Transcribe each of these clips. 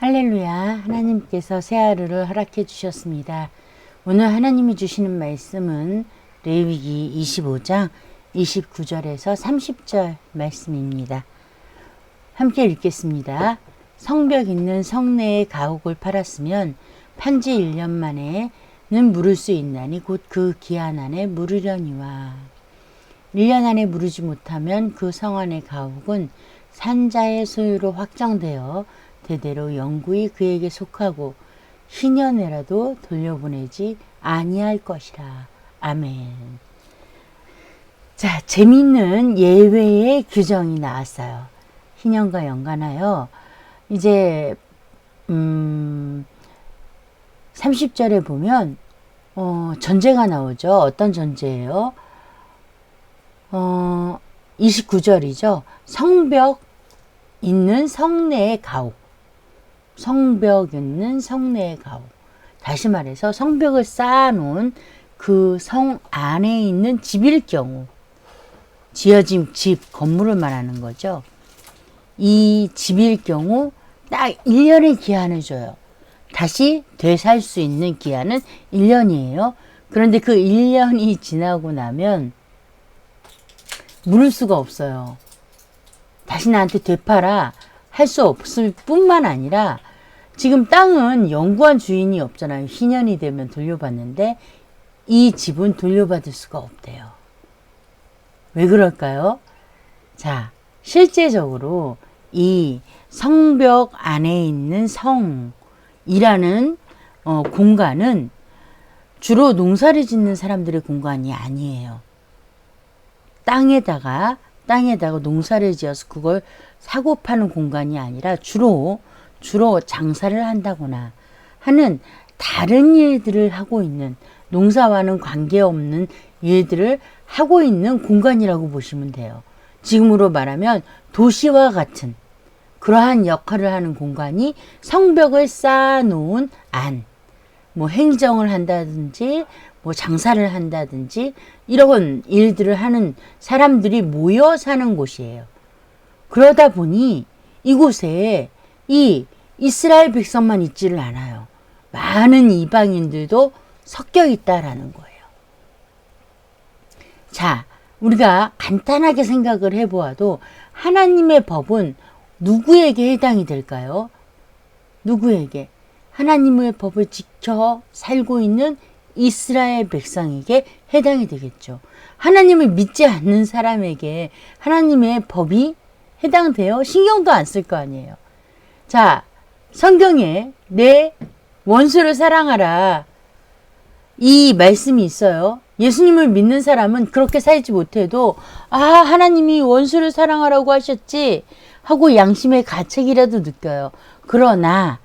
할렐루야. 하나님께서 새 하루를 허락해 주셨습니다. 오늘 하나님이 주시는 말씀은 레위기 25장 29절에서 30절 말씀입니다. 함께 읽겠습니다. 성벽 있는 성내의 가옥을 팔았으면 판지 1년 만에는 물을 수 있나니 곧 그 기한 안에 물으려니와 1년 안에 물으지 못하면 그 성 안의 가옥은 산자의 소유로 확정되어 대대로 영구히 그에게 속하고 희년에라도 돌려보내지 아니할 것이라. 아멘. 자, 재밌는 예외의 규정이 나왔어요. 희년과 연관하여 이제 음 30절에 보면 어 전제가 나오죠. 어떤 전제예요? 어 29절이죠. 성벽 있는 성내의 가옥. 성벽 있는 성내의 가옥. 다시 말해서 성벽을 쌓아놓은 그 성 안에 있는 집일 경우, 지어진 집, 건물을 말하는 거죠. 이 집일 경우 딱 1년의 기한을 줘요. 다시 되살 수 있는 기한은 1년이에요. 그런데 그 1년이 지나고 나면 물을 수가 없어요. 다시 나한테 되팔아 할 수 없을 뿐만 아니라 지금 땅은 영구한 주인이 없잖아요. 희년이 되면 돌려받는데 이 집은 돌려받을 수가 없대요. 왜 그럴까요? 자, 실제적으로 이 성벽 안에 있는 성이라는 어, 공간은 주로 농사를 짓는 사람들의 공간이 아니에요. 땅에다가 땅에다가 농사를 지어서 그걸 사고 파는 공간이 아니라 주로 주로 장사를 한다거나 하는 다른 일들을 하고 있는 농사와는 관계없는 일들을 하고 있는 공간이라고 보시면 돼요. 지금으로 말하면 도시와 같은 그러한 역할을 하는 공간이 성벽을 쌓아놓은 안, 뭐 행정을 한다든지 뭐 장사를 한다든지 이런 일들을 하는 사람들이 모여 사는 곳이에요. 그러다 보니 이곳에 이 이스라엘 백성만 있지를 않아요. 많은 이방인들도 섞여 있다라는 거예요. 자, 우리가 간단하게 생각을 해보아도 하나님의 법은 누구에게 해당이 될까요? 누구에게? 하나님의 법을 지켜 살고 있는 이스라엘 백성에게 해당이 되겠죠. 하나님을 믿지 않는 사람에게 하나님의 법이 해당돼요? 신경도 안 쓸 거 아니에요. 자, 성경에 내 원수를 사랑하라. 이 말씀이 있어요. 예수님을 믿는 사람은 그렇게 살지 못해도, 아, 하나님이 원수를 사랑하라고 하셨지. 하고 양심의 가책이라도 느껴요. 그러나,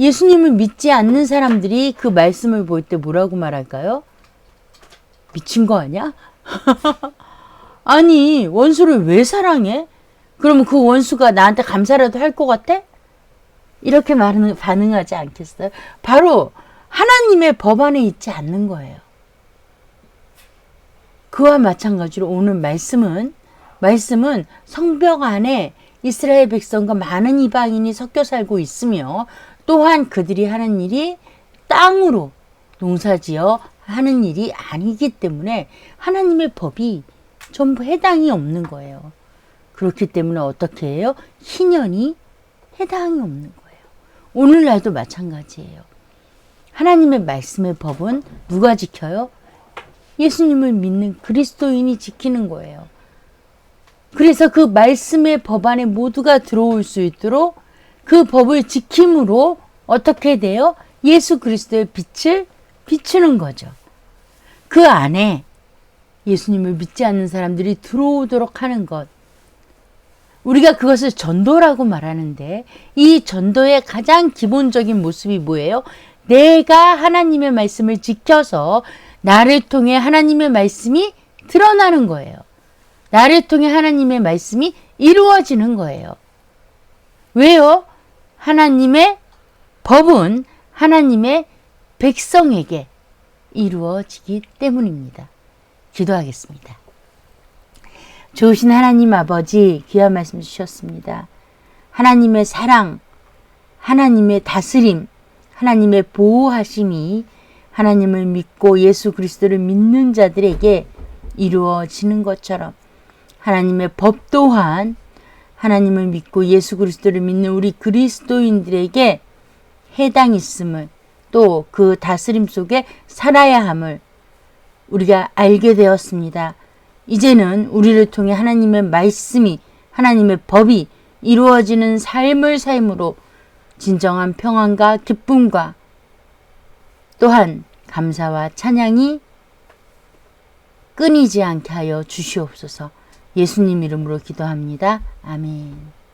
예수님을 믿지 않는 사람들이 그 말씀을 볼 때 뭐라고 말할까요? 미친 거 아니야? 아니, 원수를 왜 사랑해? 그러면 그 원수가 나한테 감사라도 할 것 같아? 이렇게 반응, 반응하지 않겠어요? 바로 하나님의 법 안에 있지 않는 거예요. 그와 마찬가지로 오늘 말씀은 말씀은 성벽 안에 이스라엘 백성과 많은 이방인이 섞여 살고 있으며 또한 그들이 하는 일이 땅으로 농사지어 하는 일이 아니기 때문에 하나님의 법이 전부 해당이 없는 거예요. 그렇기 때문에 어떻게 해요? 희년이 해당이 없는 거예요. 오늘날도 마찬가지예요. 하나님의 말씀의 법은 누가 지켜요? 예수님을 믿는 그리스도인이 지키는 거예요. 그래서 그 말씀의 법 안에 모두가 들어올 수 있도록 그 법을 지킴으로 어떻게 돼요? 예수 그리스도의 빛을 비추는 거죠. 그 안에 예수님을 믿지 않는 사람들이 들어오도록 하는 것. 우리가 그것을 전도라고 말하는데 이 전도의 가장 기본적인 모습이 뭐예요? 내가 하나님의 말씀을 지켜서 나를 통해 하나님의 말씀이 드러나는 거예요. 나를 통해 하나님의 말씀이 이루어지는 거예요. 왜요? 하나님의 법은 하나님의 백성에게 이루어지기 때문입니다. 기도하겠습니다. 좋으신 하나님 아버지 귀한 말씀 주셨습니다. 하나님의 사랑, 하나님의 다스림, 하나님의 보호하심이 하나님을 믿고 예수 그리스도를 믿는 자들에게 이루어지는 것처럼 하나님의 법 또한 하나님을 믿고 예수 그리스도를 믿는 우리 그리스도인들에게 해당 있음을 또 그 다스림 속에 살아야 함을 우리가 알게 되었습니다. 이제는 우리를 통해 하나님의 말씀이 하나님의 법이 이루어지는 삶을 삶으로 진정한 평안과 기쁨과 또한 감사와 찬양이 끊이지 않게 하여 주시옵소서 예수님 이름으로 기도합니다. 아멘.